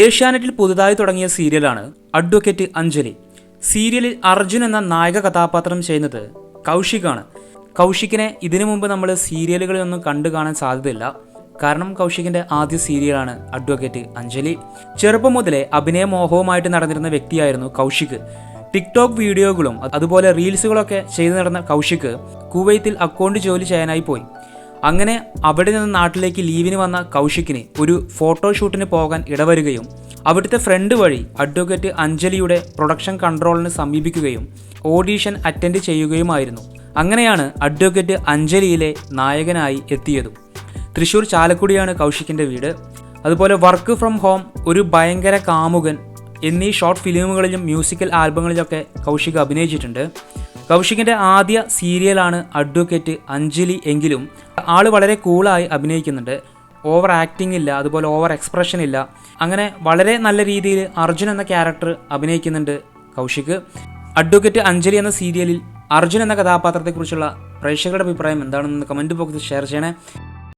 ഏഷ്യാനെറ്റിൽ പുതുതായി തുടങ്ങിയ സീരിയലാണ് അഡ്വക്കേറ്റ് അഞ്ജലി. സീരിയലിൽ അർജുൻ എന്ന നായക കഥാപാത്രം ചെയ്യുന്നത് കൗശികാണ്. കൗശിക്കിനെ ഇതിനു മുമ്പ് നമ്മൾ സീരിയലുകളിലൊന്നും കണ്ടു കാണാൻ സാധ്യതയില്ല. കാരണം കൗശികിന്റെ ആദ്യ സീരിയലാണ് അഡ്വക്കേറ്റ് അഞ്ജലി. ചെറുപ്പം മുതലേ അഭിനയ മോഹവുമായിട്ട് നടന്നിരുന്ന വ്യക്തിയായിരുന്നു കൗശിക്. ടിക്ടോക്ക് വീഡിയോകളും അതുപോലെ റീൽസുകളൊക്കെ ചെയ്തു നടന്ന കൗശിക് കുവൈത്തിൽ അക്കൗണ്ട് ജോലി ചെയ്യാനായി പോയി. അങ്ങനെ അവിടെ നിന്ന് നാട്ടിലേക്ക് ലീവിന് വന്ന കൗശിക്കിന് ഒരു ഫോട്ടോഷൂട്ടിന് പോകാൻ ഇടവരുകയും അവിടുത്തെ ഫ്രണ്ട് വഴി അഡ്വക്കേറ്റ് അഞ്ജലിയുടെ പ്രൊഡക്ഷൻ കൺട്രോളിന് സമീപിക്കുകയും ഓഡീഷൻ അറ്റൻഡ് ചെയ്യുകയുമായിരുന്നു. അങ്ങനെയാണ് അഡ്വക്കേറ്റ് അഞ്ജലിയിലെ നായകനായി എത്തിയതും. തൃശ്ശൂർ ചാലക്കുടിയാണ് കൗശിക്കിന്റെ വീട്. അതുപോലെ വർക്ക് ഫ്രം ഹോം ഒരു ഭയങ്കര കാമുകൻ എന്നീ ഷോർട്ട് ഫിലിമുകളിലും മ്യൂസിക്കൽ ആൽബങ്ങളിലൊക്കെ കൗശിക് അഭിനയിച്ചിട്ടുണ്ട്. കൗശികിന്റെ ആദ്യ സീരിയലാണ് അഡ്വക്കേറ്റ് അഞ്ജലി എങ്കിലും ആൾ വളരെ കൂളായി അഭിനയിക്കുന്നുണ്ട്. ഓവർ ആക്ടിംഗ് ഇല്ല അതുപോലെ ഓവർ എക്സ്പ്രഷൻ ഇല്ല. അങ്ങനെ വളരെ നല്ല രീതിയിൽ അർജുൻ എന്ന ക്യാരക്ടർ അഭിനയിക്കുന്നുണ്ട് കൗശിക്. അഡ്വക്കേറ്റ് അഞ്ജലി എന്ന സീരിയലിൽ അർജുൻ എന്ന കഥാപാത്രത്തെക്കുറിച്ചുള്ള പ്രേക്ഷകരുടെ അഭിപ്രായം എന്താണെന്ന് കമന്റ് ബോക്സിൽ ഷെയർ ചെയ്യണേ.